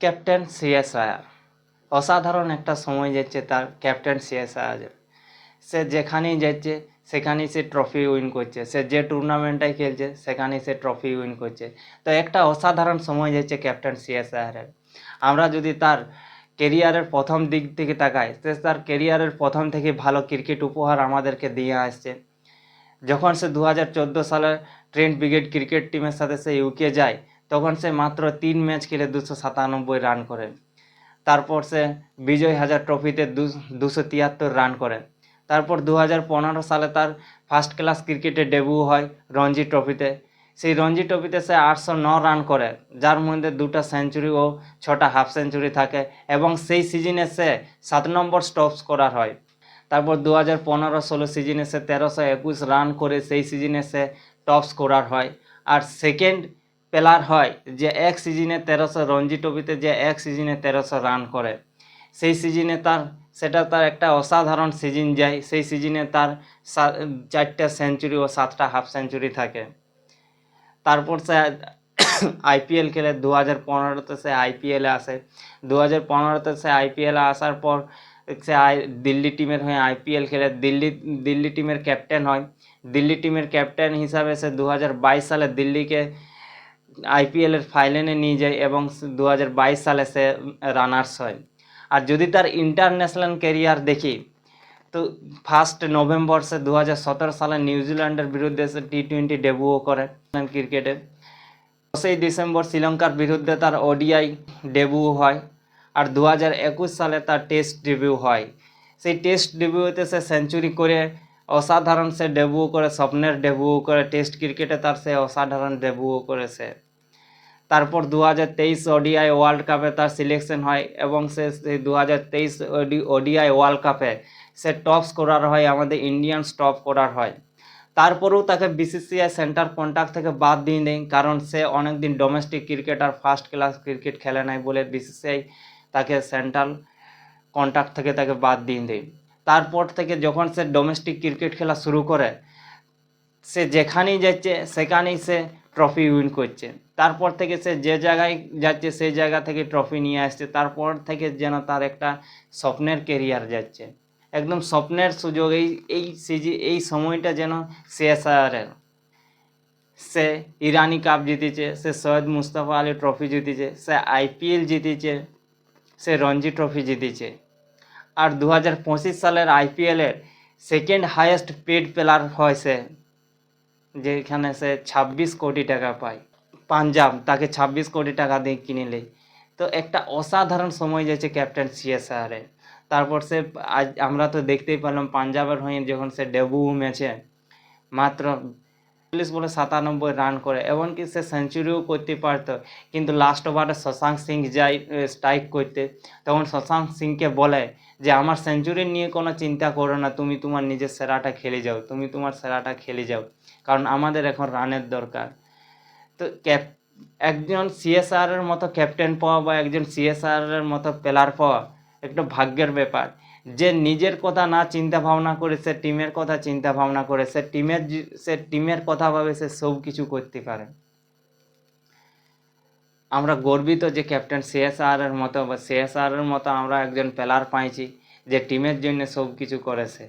Captain CSIR. অসাধারণ একটা সময় যাচ্ছে তার ক্যাপ্টেন সিএসআইআর। সে যেখানেই যাচ্ছে, সেখানেই সে ট্রফি উইন করছে। সে যে টুর্নামেন্টটাই খেলছে, সেখানেই সে ট্রফি উইন করছে। তো একটা অসাধারণ সময় যাচ্ছে ক্যাপ্টেন সিএস আয়ারের আমরা যদি তার কেরিয়ারের প্রথম দিক থেকে তাকাই, সে তার কেরিয়ারের প্রথম থেকে ভালো ক্রিকেট উপহার আমাদেরকে দিয়ে আসছে। যখন সে দু হাজার চোদ্দ সালে ট্রেন্ট ব্রিগেড ক্রিকেট টিমের সাথে সে ইউকে যায় তখন সে মাত্র তিন ম্যাচ খেলে দুশো সাতানব্বই রান করে। তারপর সে বিজয় হাজার ট্রফিতে দুশো তিয়াত্তর রান করে। তারপর দু পনেরো সালে তার ফার্স্ট ক্লাস ক্রিকেটে ডেবু হয় রঞ্জি ট্রফিতে। সেই রঞ্জি ট্রফিতে সে আটশো ন রান করে, যার মধ্যে দুটা সেঞ্চুরি ও ছটা হাফ সেঞ্চুরি থাকে এবং সেই সিজনে সে সাত নম্বর স্টপ স্কোরার হয়। তারপর দু হাজার পনেরো ষোলো সিজনে সে তেরোশো একুশ রান করে, সেই সিজনে সে টপ স্কোরার হয়। আর সেকেন্ড প্লেয়ার হয় যে এক সিজনে তেরোশো রঞ্জি ট্রফিতে যে এক সিজনে তেরোশো রান করে। সেই সিজনে তার, সেটা তার একটা অসাধারণ সিজন যায়। সেই সিজনে তার চারটা সেঞ্চুরি ও সাতটা হাফ সেঞ্চুরি থাকে। তারপর সে আইপিএল খেলে দু হাজার পনেরোতে সে আইপিএলে আসে। দু হাজার পনেরোতে সে আইপিএলে আসার পর সে আই, দিল্লি টিমের হয়ে আইপিএল খেলে। দিল্লি দিল্লি টিমের ক্যাপ্টেন হয়। দিল্লি টিমের ক্যাপ্টেন হিসাবে সে দু হাজার বাইশ সালে দিল্লিকে আইপিএলের ফাইনালে নিয়ে যায় এবং দু হাজার বাইশ সালে সে রানার্স হয়। আর যদি তার ইন্টারন্যাশনাল ক্যারিয়ার দেখি, তো ফার্স্ট নভেম্বর সে দু হাজার সতেরো সালে নিউজিল্যান্ডের বিরুদ্ধে সে টি টোয়েন্টি ডেবুও করে ক্রিকেটে দশই ডিসেম্বর শ্রীলঙ্কার বিরুদ্ধে তার ওডিআই ডেবু হয়। আর দু একুশ সালে তার টেস্ট ডেবিউ হয়। সেই টেস্ট ডেবিউতে সে সেঞ্চুরি করে অসাধারণ সে ডেবু করে, স্বপ্নের ডেবু করে টেস্ট ক্রিকেটে তার সে অসাধারণ ডেবু করেছে। তারপর দু হাজার তেইশ ওডিআই ওয়ার্ল্ড কাপে তার সিলেকশন হয় এবং সে সেই দু হাজার তেইশ ওডি ওডিআই ওয়ার্ল্ড কাপে সে টপ স্কোরার হয়, আমাদের ইন্ডিয়ান টপ স্কোরার হয়। তারপরেও তাকে বিসিসিআই সেন্টার কন্ট্যাক্ট থেকে বাদ দিয়ে দেয় কারণ সে অনেকদিন domestic cricketer first class cricket খেলে নাই বলে বিসিসিআই তাকে সেন্ট্রাল কন্ট্যাক্ট থেকে তাকে বাদ দিয়ে দেয়। তারপর থেকে যখন সে ডোমেস্টিক ক্রিকেট খেলা শুরু করে, সে যেখানেই যাচ্ছে, সেখানেই সে ট্রফি উইন করছে। তারপর থেকে সে যে জায়গায় যাচ্ছে, সেই জায়গা থেকে ট্রফি নিয়ে আসছে। তারপর থেকে যেন তার একটা স্বপ্নের কেরিয়ার যাচ্ছে। একদম স্বপ্নের সুযোগ। এই এই সিজি এই সময়টা যেন সিএসআরের সে ইরানি কাপ জিতেছে, সে সৈয়দ মুস্তাফা আলী ট্রফি জিতেছে, সে আইপিএল জিতেছে, সে রঞ্জি ট্রফি জিতেছে। আর দু হাজার পঁচিশ সালের আইপিএলের সেকেন্ড হাইয়েস্ট পেড প্লেয়ার হয় সে, যেখানে সে ছাব্বিশ কোটি টাকা পায়। পাঞ্জাব, তাকে ছাব্বিশ কোটি টাকা দিয়ে কিনিলে। তো একটা অসাধারণ সময় যাচ্ছে ক্যাপ্টেন সিএসআরে তারপর সে আজ আমরা তো দেখতেই পেলাম পাঞ্জাবের হয়ে যখন সে ডেবু ম্যাচে মাত্র চল্লিশ বলে সাতানব্বই রান করে, এমনকি সে সেঞ্চুরিও করতে পারতো। কিন্তু লাস্ট ওভারে শশাঙ্ক সিং যাই স্ট্রাইক করতে, তখন শশাঙ্ক সিংকে বলে যে, আমার সেঞ্চুরি নিয়ে কোনো চিন্তা করো না, তুমি তোমার নিজের সেরাটা খেলে যাও, তুমি তোমার সেরাটা খেলে যাও। কারণ আমাদের এখন রানের দরকার। তো ক্যাপ, একজন সিএসআর এর মতো ক্যাপ্টেন পাওয়া বা একজন সিএসআর এর মতো প্লেয়ার পাওয়া একটা ভাগ্যের ব্যাপার। যে নিজের কথা না চিন্তা ভাবনা করে, সে টিমের কথা চিন্তা ভাবনা করে, সে টিমের সে টিমের কথা ভাবে সে সব কিছু করতে পারে। আমরা গর্বিত যে ক্যাপ্টেন সিএসআর এর মতো বা সিএসআর এর মতো আমরা একজন প্লেয়ার পাইছি, যে টিমের জন্য সব কিছু করেছে।